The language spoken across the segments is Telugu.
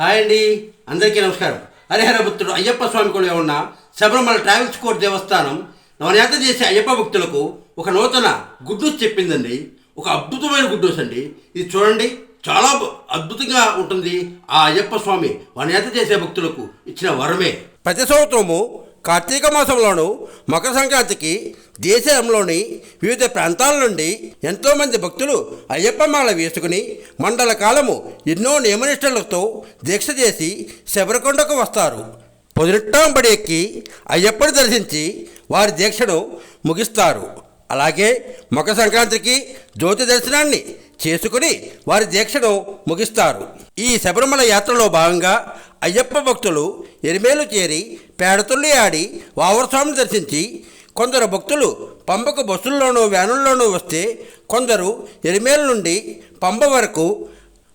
హాయ్ అండి అందరికీ నమస్కారం. హరిహరభక్తుడు అయ్యప్ప స్వామి కూడా ఉన్న శబరిమల ట్రావెల్స్ కోర్ట్ దేవస్థానం నవనేత చేసే అయ్యప్ప భక్తులకు ఒక నూతన గుడ్ న్యూస్ చెప్పిందండి. ఒక అద్భుతమైన గుడ్ న్యూస్ అండి. ఇది చూడండి చాలా అద్భుతంగా ఉంటుంది ఆ అయ్యప్ప స్వామి వనయాత్ర చేసే భక్తులకు ఇచ్చిన వరమే. ప్రతి సంవత్సరము కార్తీక మాసంలోను మకర సంక్రాంతికి దేశంలోని వివిధ ప్రాంతాల నుండి ఎంతోమంది భక్తులు అయ్యప్ప మాల వేసుకుని మండల కాలము ఎన్నో నియమనిష్టలతో దీక్ష చేసి శబరికొండకు వస్తారు. పొదిరిట్టాంబడి ఎక్కి అయ్యప్పని దర్శించి వారి దీక్షను ముగిస్తారు. అలాగే మకర సంక్రాంతికి జ్యోతి దర్శనాన్ని చేసుకుని వారి దీక్షను ముగిస్తారు. ఈ శబరిమల యాత్రలో భాగంగా అయ్యప్ప భక్తులు ఎరిమేలు చేరి పేడతుల్లి ఆడి వావరస్వామిని దర్శించి కొందరు భక్తులు పంపకు బస్సుల్లోనూ వ్యానుల్లోనూ వస్తే కొందరు ఎరిమేలు నుండి పంప వరకు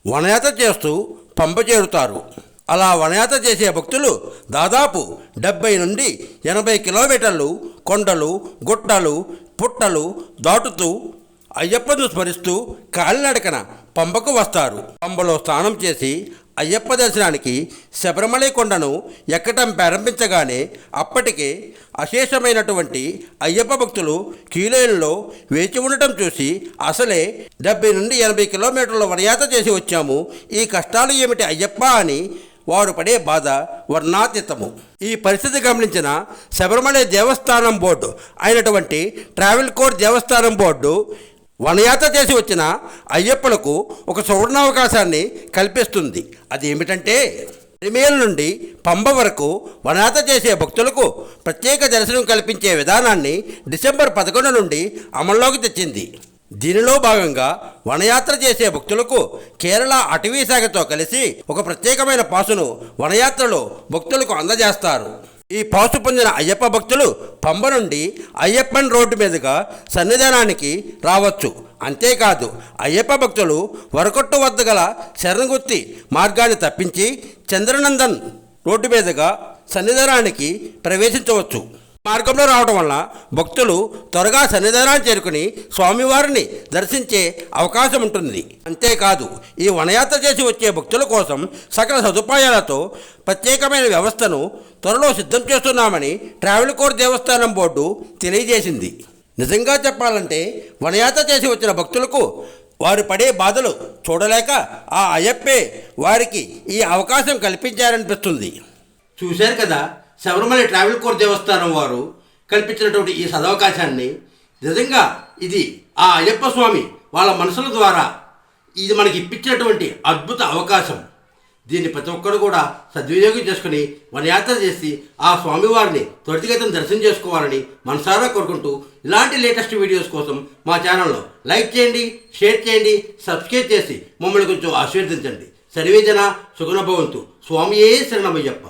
వనయాత్ర చేస్తూ పంప చేరుతారు. అలా వనయాత్ర చేసే భక్తులు దాదాపు డెబ్బై నుండి ఎనభై కిలోమీటర్లు కొండలు గుట్టలు పుట్టలు దాటుతూ అయ్యప్పను స్మరిస్తూ కాలినడకన పంపకు వస్తారు. పంబలో స్నానం చేసి అయ్యప్ప దర్శనానికి శబరిమల కొండను ఎక్కటం ప్రారంభించగానే అప్పటికే అశేషమైనటువంటి అయ్యప్ప భక్తులు కీలైన్లో వేచి ఉండటం చూసి అసలే డెబ్బై నుండి ఎనభై కిలోమీటర్ల వనయాత్ర చేసి వచ్చాము. ఈ కష్టాలు ఏమిటి అయ్యప్ప అని వారు పడే బాధ వర్ణాతీతము. ఈ పరిస్థితి గమనించిన శబరిమల దేవస్థానం బోర్డు అయినటువంటి ట్రావెల్ కోర్ దేవస్థానం బోర్డు వనయాత్ర చేసి వచ్చిన అయ్యప్పలకు ఒక సువర్ణావకాశాన్ని కల్పిస్తుంది. అది ఏమిటంటే రిమేల్ నుండి పంబ వరకు వనయాత్ర చేసే భక్తులకు ప్రత్యేక దర్శనం కల్పించే విధానాన్ని డిసెంబర్ పదకొండు నుండి అమల్లోకి తెచ్చింది. దీనిలో భాగంగా వనయాత్ర చేసే భక్తులకు కేరళ అటవీ శాఖతో కలిసి ఒక ప్రత్యేకమైన పాసును వనయాత్రలో భక్తులకు అందజేస్తారు. ఈ పాసు పొందిన అయ్యప్ప భక్తులు పంబ నుండి అయ్యప్పన్ రోడ్డు మీదుగా సన్నిధానానికి రావచ్చు. అంతేకాదు అయ్యప్ప భక్తులు వరకొట్టు వద్ద గల శరణగుత్తి మార్గాన్ని తప్పించి చంద్రనందన్ రోడ్డు మీదుగా సన్నిధానానికి ప్రవేశించవచ్చు. మార్గంలో రావడం వల్ల భక్తులు త్వరగా సన్నిధానాన్ని చేరుకుని స్వామివారిని దర్శించే అవకాశం ఉంటుంది. అంతేకాదు ఈ వనయాత్ర చేసి వచ్చే భక్తుల కోసం సకల సదుపాయాలతో ప్రత్యేకమైన వ్యవస్థను త్వరలో సిద్ధం చేస్తున్నామని ట్రావెల్ కోర్ దేవస్థానం బోర్డు తెలియజేసింది. నిజంగా చెప్పాలంటే వనయాత్ర చేసి వచ్చిన భక్తులకు వారు పడే బాధలు చూడలేక ఆ అయ్యప్పే వారికి ఈ అవకాశం కల్పించారనిపిస్తుంది. చూశారు కదా? శబరిమల ట్రావెల్ కోర్ దేవస్థానం వారు కల్పించినటువంటి ఈ సదవకాశాన్ని నిజంగా ఇది ఆ అయ్యప్ప స్వామి వాళ్ళ మనసుల ద్వారా ఇది మనకి ఇప్పించినటువంటి అద్భుత అవకాశం. దీన్ని ప్రతి ఒక్కరు కూడా సద్వినియోగం చేసుకుని వనయాత్ర చేసి ఆ స్వామివారిని త్వరితగతిన దర్శనం చేసుకోవాలని మనసారా కోరుకుంటూ ఇలాంటి లేటెస్ట్ వీడియోస్ కోసం మా ఛానల్లో లైక్ చేయండి షేర్ చేయండి సబ్స్క్రైబ్ చేసి మమ్మల్ని కొంచెం ఆశీర్వదించండి. సర్వేజన సుగుణభవంతు స్వామియే శరణమయ్యప్ప.